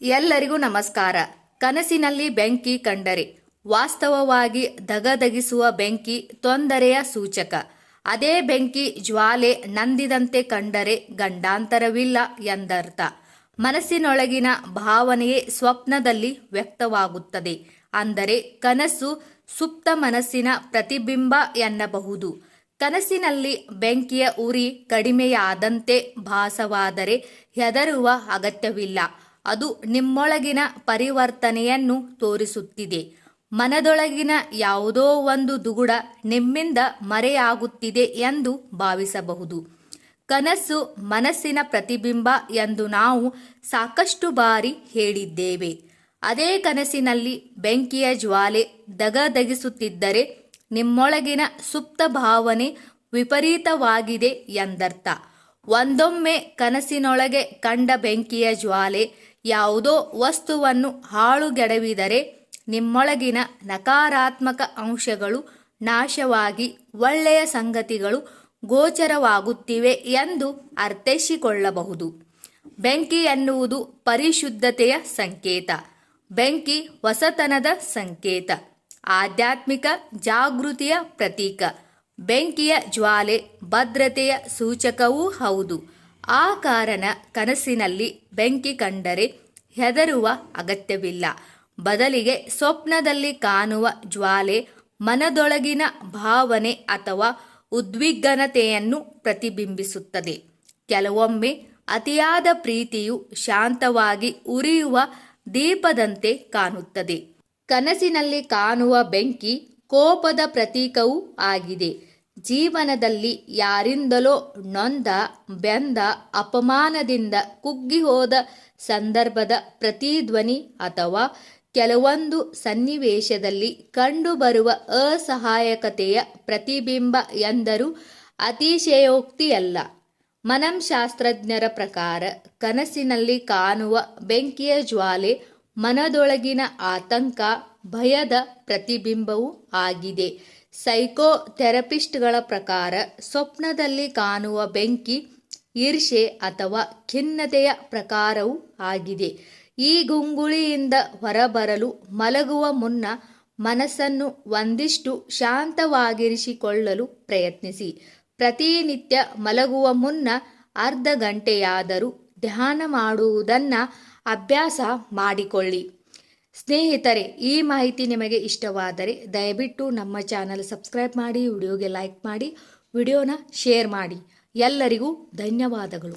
ಎಲ್ಲರಿಗೂ ನಮಸ್ಕಾರ. ಕನಸಿನಲ್ಲಿ ಬೆಂಕಿ ಕಂಡರೆ. ವಾಸ್ತವವಾಗಿ ದಗದಗಿಸುವ ಬೆಂಕಿ ತೊಂದರೆಯ ಸೂಚಕ. ಅದೇ ಬೆಂಕಿ ಜ್ವಾಲೆ ನಂದಿದಂತೆ ಕಂಡರೆ ಗಂಡಾಂತರವಿಲ್ಲ ಎಂದರ್ಥ. ಮನಸ್ಸಿನೊಳಗಿನ ಭಾವನೆಯೇ ಸ್ವಪ್ನದಲ್ಲಿ ವ್ಯಕ್ತವಾಗುತ್ತದೆ. ಅಂದರೆ ಕನಸು ಸುಪ್ತ ಮನಸ್ಸಿನ ಪ್ರತಿಬಿಂಬ ಎನ್ನಬಹುದು. ಕನಸಿನಲ್ಲಿ ಬೆಂಕಿಯ ಉರಿ ಕಡಿಮೆಯಾದಂತೆ ಭಾಸವಾದರೆ ಹೆದರುವ ಅಗತ್ಯವಿಲ್ಲ. ಅದು ನಿಮ್ಮೊಳಗಿನ ಪರಿವರ್ತನೆಯನ್ನು ತೋರಿಸುತ್ತಿದೆ. ಮನದೊಳಗಿನ ಯಾವುದೋ ಒಂದು ದುಗುಡ ನಿಮ್ಮಿಂದ ಮರೆಯಾಗುತ್ತಿದೆ ಎಂದು ಭಾವಿಸಬಹುದು. ಕನಸು ಮನಸ್ಸಿನ ಪ್ರತಿಬಿಂಬ ಎಂದು ನಾವು ಸಾಕಷ್ಟು ಬಾರಿ ಹೇಳಿದ್ದೇವೆ. ಅದೇ ಕನಸಿನಲ್ಲಿ ಬೆಂಕಿಯ ಜ್ವಾಲೆ ದಗದಗಿಸುತ್ತಿದ್ದರೆ ನಿಮ್ಮೊಳಗಿನ ಸುಪ್ತ ಭಾವನೆ ವಿಪರೀತವಾಗಿದೆ ಎಂದರ್ಥ. ಒಂದೊಮ್ಮೆ ಕನಸಿನೊಳಗೆ ಕಂಡ ಬೆಂಕಿಯ ಜ್ವಾಲೆ ಯಾವುದೋ ವಸ್ತುವನ್ನು ಹಾಳುಗೆಡವಿದರೆ ನಿಮ್ಮೊಳಗಿನ ನಕಾರಾತ್ಮಕ ಅಂಶಗಳು ನಾಶವಾಗಿ ಒಳ್ಳೆಯ ಸಂಗತಿಗಳು ಗೋಚರವಾಗುತ್ತಿವೆ ಎಂದು ಅರ್ಥೈಸಿಕೊಳ್ಳಬಹುದು. ಬೆಂಕಿ ಎನ್ನುವುದು ಪರಿಶುದ್ಧತೆಯ ಸಂಕೇತ. ಬೆಂಕಿ ಹೊಸತನದ ಸಂಕೇತ. ಆಧ್ಯಾತ್ಮಿಕ ಜಾಗೃತಿಯ ಪ್ರತೀಕ. ಬೆಂಕಿಯ ಜ್ವಾಲೆ ಭದ್ರತೆಯ ಸೂಚಕವೂ ಹೌದು. ಆ ಕಾರಣ ಕನಸಿನಲ್ಲಿ ಬೆಂಕಿ ಕಂಡರೆ ಹೆದರುವ ಅಗತ್ಯವಿಲ್ಲ. ಬದಲಿಗೆ ಸ್ವಪ್ನದಲ್ಲಿ ಕಾಣುವ ಜ್ವಾಲೆ, ಮನದೊಳಗಿನ ಭಾವನೆ ಅಥವಾ ಉದ್ವಿಗ್ನತೆಯನ್ನು ಪ್ರತಿಬಿಂಬಿಸುತ್ತದೆ. ಕೆಲವೊಮ್ಮೆ ಅತಿಯಾದ ಪ್ರೀತಿಯು ಶಾಂತವಾಗಿ ಉರಿಯುವ ದೀಪದಂತೆ ಕಾಣುತ್ತದೆ. ಕನಸಿನಲ್ಲಿ ಕಾಣುವ ಬೆಂಕಿ ಕೋಪದ ಪ್ರತೀಕವೂ ಆಗಿದೆ. ಜೀವನದಲ್ಲಿ ಯಾರಿಂದಲೋ ನೊಂದ, ಬೆಂದ, ಅಪಮಾನದಿಂದ ಕುಗ್ಗಿ ಹೋದ ಸಂದರ್ಭದ ಪ್ರತಿಧ್ವನಿ ಅಥವಾ ಕೆಲವೊಂದು ಸನ್ನಿವೇಶದಲ್ಲಿ ಕಂಡುಬರುವ ಅಸಹಾಯಕತೆಯ ಪ್ರತಿಬಿಂಬ ಎಂದರೂ ಅತಿಶಯೋಕ್ತಿಯಲ್ಲ. ಮನಂಶಾಸ್ತ್ರಜ್ಞರ ಪ್ರಕಾರ ಕನಸಿನಲ್ಲಿ ಕಾಣುವ ಬೆಂಕಿಯ ಜ್ವಾಲೆ, ಮನದೊಳಗಿನ ಆತಂಕ, ಭಯದ ಪ್ರತಿಬಿಂಬವೂ ಆಗಿದೆ. ಸೈಕೋ ಥೆರಪಿಸ್ಟ್ಗಳ ಪ್ರಕಾರ ಸ್ವಪ್ನದಲ್ಲಿ ಕಾಣುವ ಬೆಂಕಿ ಈರ್ಷೆ ಅಥವಾ ಖಿನ್ನತೆಯ ಪ್ರಕಾರವೂ ಆಗಿದೆ. ಈ ಗುಂಗುಳಿಯಿಂದ ಹೊರಬರಲು ಮಲಗುವ ಮುನ್ನ ಮನಸ್ಸನ್ನು ಒಂದಿಷ್ಟು ಶಾಂತವಾಗಿರಿಸಿಕೊಳ್ಳಲು ಪ್ರಯತ್ನಿಸಿ. ಪ್ರತಿನಿತ್ಯ ಮಲಗುವ ಮುನ್ನ ಅರ್ಧ ಗಂಟೆಯಾದರೂ ಧ್ಯಾನ ಮಾಡುವುದನ್ನು ಅಭ್ಯಾಸ ಮಾಡಿಕೊಳ್ಳಿ. ಸ್ನೇಹಿತರೆ, ಈ ಮಾಹಿತಿ ನಿಮಗೆ ಇಷ್ಟವಾದರೆ ದಯವಿಟ್ಟು ನಮ್ಮ ಚಾನಲ್ ಸಬ್ಸ್ಕ್ರೈಬ್ ಮಾಡಿ, ವಿಡಿಯೋಗೆ ಲೈಕ್ ಮಾಡಿ, ವಿಡಿಯೋನ ಶೇರ್ ಮಾಡಿ. ಎಲ್ಲರಿಗೂ ಧನ್ಯವಾದಗಳು.